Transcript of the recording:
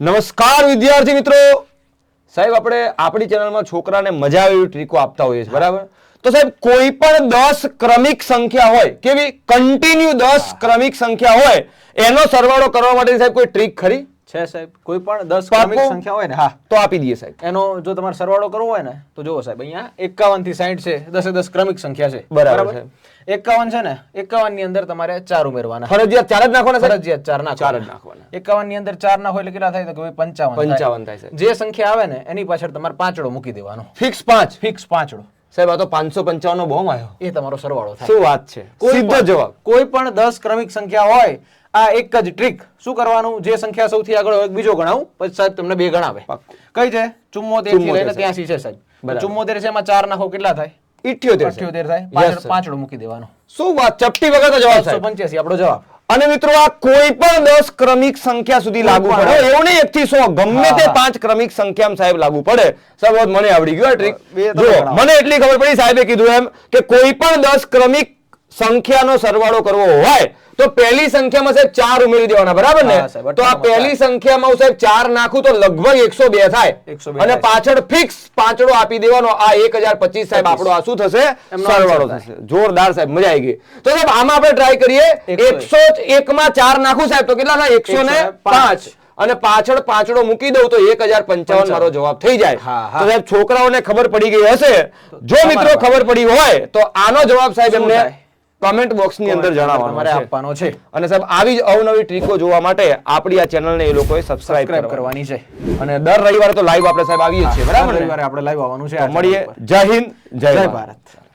નમસ્કાર વિદ્યાર્થી મિત્રો. સાહેબ, આપણે આપણી ચેનલમાં છોકરાને મજા આવે એવી ટ્રીકો આપતા હોઈએ છીએ, બરાબર? તો સાહેબ, કોઈ પણ દસ ક્રમિક સંખ્યા હોય, કેવી? કન્ટિન્યુ દસ ક્રમિક સંખ્યા હોય, એનો સરવાળો કરવા માટે સાહેબ કોઈ ટ્રીક ખરી? છે સાહેબ? કોઈ પણ દસ ક્રમિક સંખ્યા હોય ને હા. તો આપી દઈએ સાહેબ. એનો જો તમારે સરવાળો કરવો હોય ને તો જુઓ સાહેબ અહીંયા એકાવનથી સાઠ છે દસે દસ ક્રમિક સંખ્યા છે. બરાબર છે. એકાવન છે ને એકાવનની અંદર તમારે ચાર ઉમેરવાના. ફરજિયાત ચાર જ નાખવાના ફરજિયાત ચાર ચાર જ નાખવાના. એકાવનની અંદર ચાર ના હોય એટલે કેટલા થાય? તો કે પંચાવન થાય. પંચાવન થાય છે જે સંખ્યા આવે ને એની પાછળ તમારે પાંચડો મૂકી દેવાનો. ફિક્સ પાંચ? ફિક્સ પાંચડો. સાહેબ આ તો પાંચસો પંચાવન નો બોમ્બ આવ્યો. એ તમારો સરવાળો થાય. શું વાત છે? કોઈ સીધો જવાબ. કોઈ પણ દસ ક્રમિક સંખ્યા હોય આ એક જ ટ્રીક શું કરવાનું? જે સંખ્યા સૌથી આગળ હોય બીજો ગણાવું. પછી સાહેબ તમને બે ગણાવે. કઈ છે? ચુમ્મોતેરથી લઈને ત્યાંસી છે સાહેબ. ચુમ્મોતેર છે એમાં ચાર નાખો કેટલા થાય? ઇઠ્યોતેર ઇઠ્યોતેર થાય. પાંચડો મૂકી દેવાનો. શું વાત? ચપટી વગર જવાબ સાહેબ પંચ્યાસી આપણો જવાબ. અને મિત્રો આ કોઈ પણ દસ ક્રમિક સંખ્યા સુધી લાગુ પડે. એવું નહીં એક થી સો. ગમે તે પાંચ ક્રમિક સંખ્યામાં સાહેબ લાગુ પડે. સાહેબ મને આવડી ગયું આ ટ્રીક જો મને એટલી ખબર પડી સાહેબે કીધું એમ કે કોઈ પણ દસ ક્રમિક સંખ્યાનો સરવાળો કરવો હોય તો પહેલી સંખ્યામાં સાહેબ ચાર ઉમેરી દેવાના બરાબર ને? તો આ પહેલી સંખ્યામાં હું સાહેબ ચાર નાખું તો લગભગ એકસો બે થાય. અને પાછળ ફિક્સ પાંચડો આપી દેવાનો આ એક સાહેબ આપણો આ શું થશે? સરવાળો થશે. જોરદાર સાહેબ મજા આવી ગઈ. તો સાહેબ આમાં આપણે ટ્રાય કરીએ. એકસો એક. માં ચાર નાખું સાહેબ તો કેટલા થાય? એકસો ને પાંચ. અને પાછળ પાંચડો મૂકી દઉં તો એક હજાર પંચાવન મારો જવાબ થઈ જાય. તો સાહેબ છોકરાઓને ખબર પડી ગઈ હશે. જો મિત્રો ખબર. પડી હોય તો આનો જવાબ સાહેબ એમને? કમેન્ટ બોક્સની અંદર જણાવવાનો તમારે છે. આપવાનો છે. અને સાહેબ આવી જ અવનવી ટ્રીકો જોવા માટે આપણી આ ચેનલને એ લોકોએ સબસ્ક્રાઇબ કરવાની. છે. અને દર રવિવારે તો લાઈવ આપણે સાહેબ આવીએ છીએ. બરાબર? રવિવારે આપણે લાઈવ આવવાનું છે મળીએ. જય હિન્દ જય ભારત.